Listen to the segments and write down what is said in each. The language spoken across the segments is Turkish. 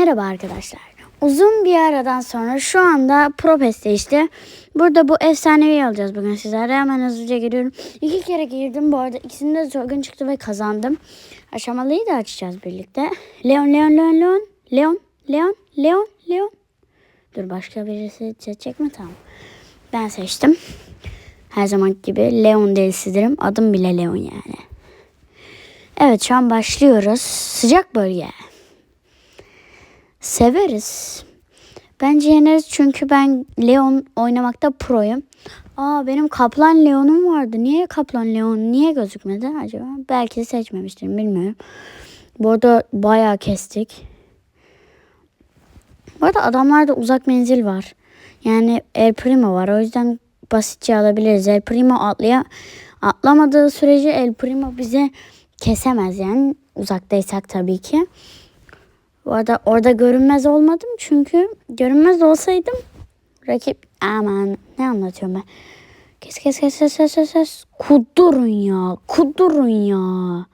Merhaba arkadaşlar. Uzun bir aradan sonra şu anda Propes'te işte. Burada bu efsanevi alacağız bugün sizlere. Hemen hızlıca giriyorum. İki kere girdim bu arada. İkisinde de sorgun çıktı ve kazandım. Aşamalıyı da açacağız birlikte. Leon, Leon, Leon, Leon. Leon, Leon, Leon, Leon. Dur başka birisi seçecek mi? Tamam. Ben seçtim. Her zaman gibi Leon delisidirim. Adım bile Leon yani. Evet şu an başlıyoruz. Sıcak bölge. Severiz. Bence yeneriz çünkü ben Leon oynamakta proyum. Aa benim Kaplan Leon'um vardı. Niye Kaplan Leon niye gözükmedi acaba? Belki seçmemiştim bilmiyorum. Bu arada bayağı kestik. Bu arada adamlarda uzak menzil var. Yani El Primo var. O yüzden basitçe alabiliriz. El Primo atlaya atlamadığı sürece El Primo bize kesemez yani uzaktaysak tabii ki. Bu arada orada görünmez olmadım çünkü görünmez olsaydım rakip aman ne anlatıyorum ben. Kes kes kes kes kes kes kes. Kudurun ya kudurun ya.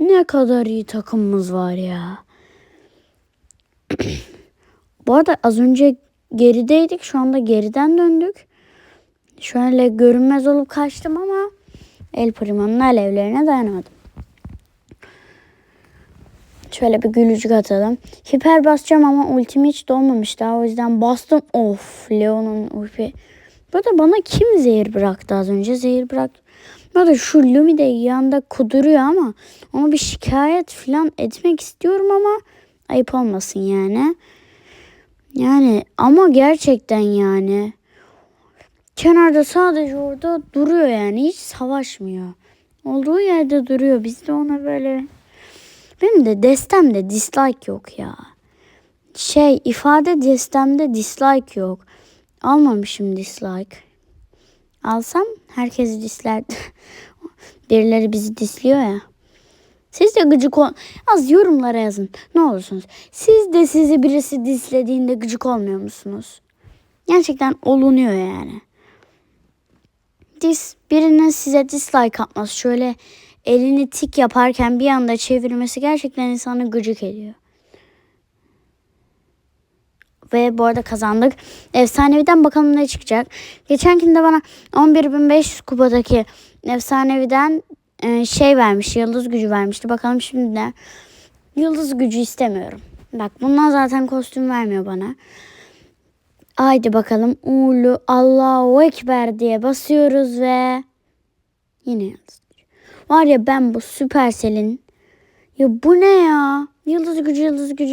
Ne kadar iyi takımımız var ya. Bu arada az önce gerideydik şu anda geriden döndük. Şöyle görünmez olup kaçtım ama El Primo'nun alevlerine dayanamadım. Şöyle bir gülücük atalım. Hiper basacağım ama ultim hiç dolmamış daha. O yüzden bastım. Of Leon'un ulti. Burada bana kim zehir bıraktı az önce? Zehir bırak. Burada şu Lumi de yanında kuduruyor ama ona bir şikayet falan etmek istiyorum ama ayıp olmasın yani. Yani ama gerçekten yani. Kenarda sadece orada duruyor yani. Hiç savaşmıyor. Olduğu yerde duruyor. Biz de ona böyle benim de destemde dislike yok ya. Şey ifade destemde dislike yok. Almamışım dislike. Alsam herkes dislerdi. Birileri bizi disliyor ya. Siz de gıcık ol... Az yorumlara yazın. Ne olursunuz. Siz de sizi birisi dislediğinde gıcık olmuyor musunuz? Gerçekten olunuyor yani. Dis, birinin size dislike atması şöyle elini tik yaparken bir anda çevirmesi gerçekten insanı gıcık ediyor. Ve bu arada kazandık. Efsaneviden bakalım ne çıkacak. Geçenkinde bana 11.500 kupadaki efsaneviden e, şey vermiş. Yıldız gücü vermişti. Bakalım şimdi de. Yıldız gücü istemiyorum. Bak bundan zaten kostüm vermiyor bana. Haydi bakalım. Ulu Allahu Ekber diye basıyoruz ve yine yıldız. Var ya ben bu Supercell'in ya bu ne ya? Yıldız gücü yıldız gücü